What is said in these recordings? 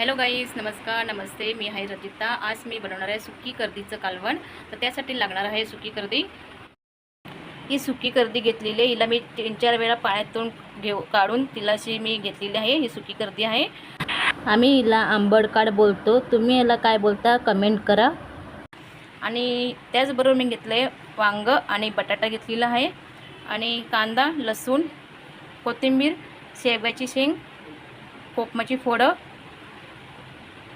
Hello guys नमस्कार नमस्ते. मी आहे रजिता आज मी बनवणार आहे सुकी कर्दीचं कालवण. तर त्यासाठी लागणार आहे सुकी कर्दी ही सुकी कर्दी घेतलेली आहे. हिला मी तीन चार वेळा पाण्यातून घेऊ काढून तिला अशी मी घेतलेली आहे. ही सुकी कर्दी आहे. आम्ही हिला आंबडकाड बोलतो. तुम्ही याला काय बोलता कमेंट करा. आणि त्याचबरोबर मी घेतलं आहे वांग आणि बटाटा घेतलेला आहे. आणि कांदा लसूण कोथिंबीर शेवग्याची शेंग कोकमाची फोडं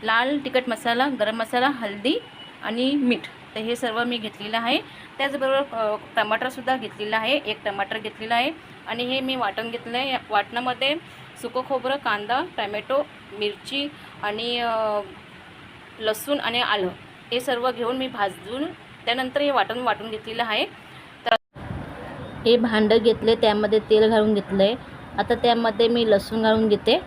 लाल तिखट मसाला गरम मसाला हल्दी आणि मीठ. तर हे सर्व मी घेतलेलं आहे. त्याचबरोबर टमाटरसुद्धा घेतलेलं आहे. एक टमाटर घेतलेलं आहे. आणि हे मी वाटण घेतलं आहे. वाटणामध्ये सुकं खोबरं कांदा टमॅटो मिरची आणि लसूण आणि आलं हे सर्व घेऊन मी भाजून त्यानंतर हे वाटण वाटून घेतलेलं आहे. तर हे भांडं घेतले त्यामध्ये तेल घालून घेतलं आहे आता त्यामध्ये मी लसूण घालून घेते.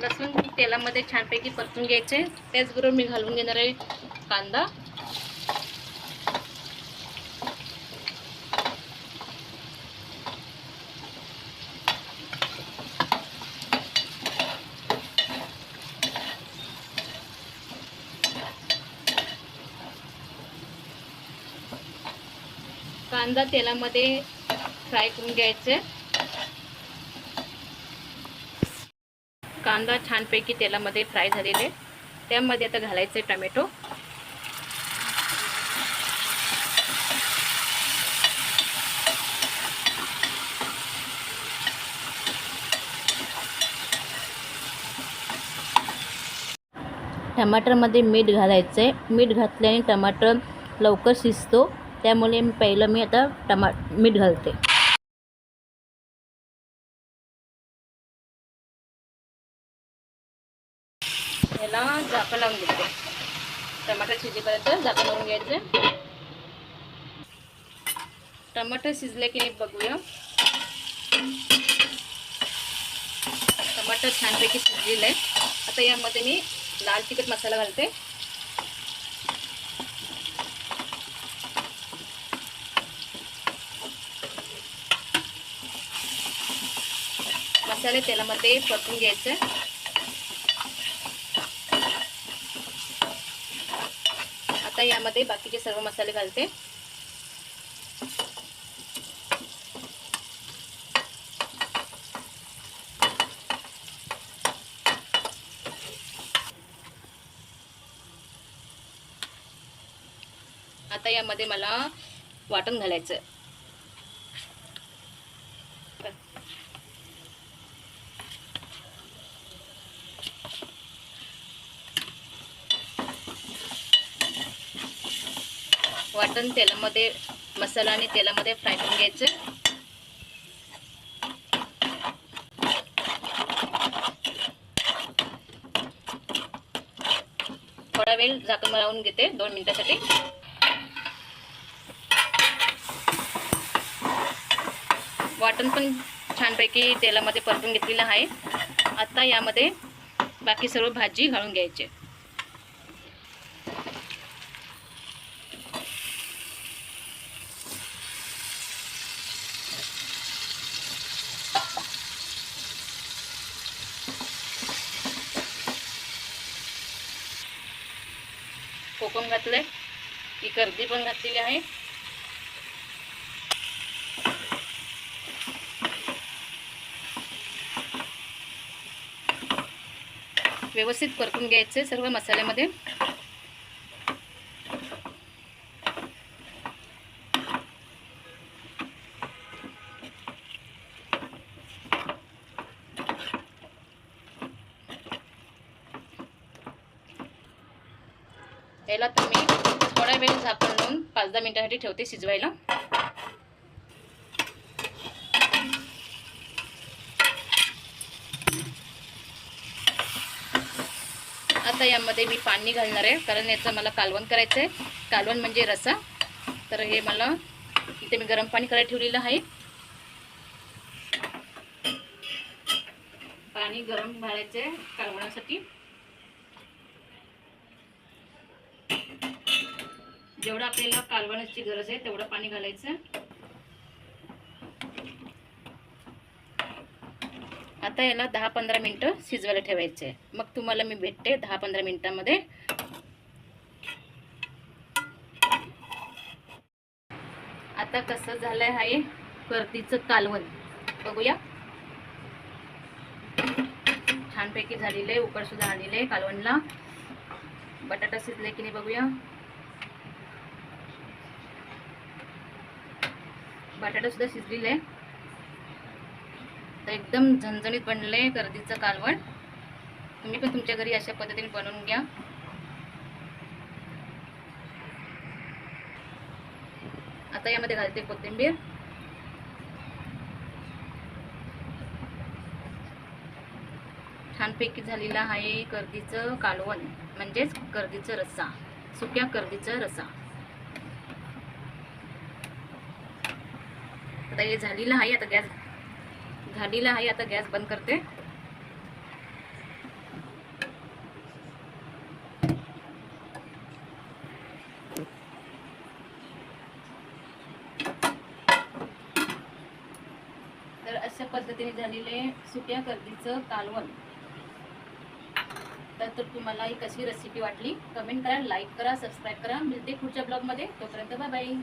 लसूण तेलामध्ये छानपैकी परतून घ्यायचे. त्याचबरोबर मी घालून घेणार आहे कांदा. कांदा तेलामध्ये फ्राय करून घ्यायचे. कांदा छानपैकी तेलामध्ये फ्राय झालेले त्यामध्ये आता घालायचे टमॅटो. टमाटरमध्ये मीठ घालायचं आहे मीठ घातल्याने टमाटर लवकर शिजतो. त्यामुळे पहिलं मी आता टमा मीठ घालते. याला झाकण लावून घेते. टमाटर शिजेपर्यंत झाकण लावून घ्यायचं. टमाटर शिजले की नाही बघूया. टमाटर छानपैकी शिजलेलं. आहे आता यामध्ये मी लाल तिखट मसाला घालते. मसाले तेलामध्ये परतून घ्यायचे. आता यामध्ये बाकीचे सर्व मसाले घालते. आता यामध्ये मला वाटण घालायचं वाटण तेलामध्ये मसाला आणि तेलामध्ये फ्राय करून घ्यायचं. थोडा वेळ झाकण लावून घेते दोन मिनिटासाठी. वाटण पण छानपैकी तेलामध्ये परतून घेतलेलं आहे. आता यामध्ये बाकी सर्व भाजी घालून घ्यायचे. पण घातलंय. ही गर्दी पण घातलेली आहे. व्यवस्थित परतून घ्यायचे सर्व मसाल्यामध्ये. याला मी थोडा वेळ झाकण लावून पाच दहा मिनिटासाठी ठेवते शिजवायला. आता यामध्ये मी पाणी घालणार आहे कारण याचं मला कालवण करायचं आहे कालवण म्हणजे रसा तर हे मला इथे मी गरम पाणी करायला ठेवलेलं आहे. पाणी गरम घालायचं आहे कालवण्यासाठी जेवढं आपल्याला कालवण्याची गरज आहे तेवढं पाणी घालायचं. आता याला दहा पंधरा मिनटं शिजवायला ठेवायचे मग तुम्हाला मी भेटते दहा पंधरा मिनिटांमध्ये. आता कसं झालंय आहे कर्दीचं कालवण. बघूया. छानपैकी झालेलं आहे उकड सुद्धा आलेलं आहे कालवणला. बटाटा शिजले की नाही बघूया. बटाटासुद्धा शिजलेला आहे. तर एकदम झणझणीत बनलं आहे कर्दीचं कालवण. तुम्ही पण तुमच्या घरी अशा पद्धतीने बनवून घ्या. आता यामध्ये घालते कोथिंबीर. छानपैकी झालेला आहे कर्दीचं कालवण म्हणजेच कर्दीचं रस्सा सुक्या कर्दीचं रस्सा. आता हे झालेलं आहे आता गॅस झालेला आहे आता गॅस बंद करते. तर अशा पद्धतीने झालेले सुक्या कर्दीचं कालवण. तर तर तुम्हाला ही कशी रेसिपी वाटली? कमेंट करा लाईक करा सबस्क्राईब करा. मिळते पुढच्या ब्लॉगमध्ये तोपर्यंत बाय बाय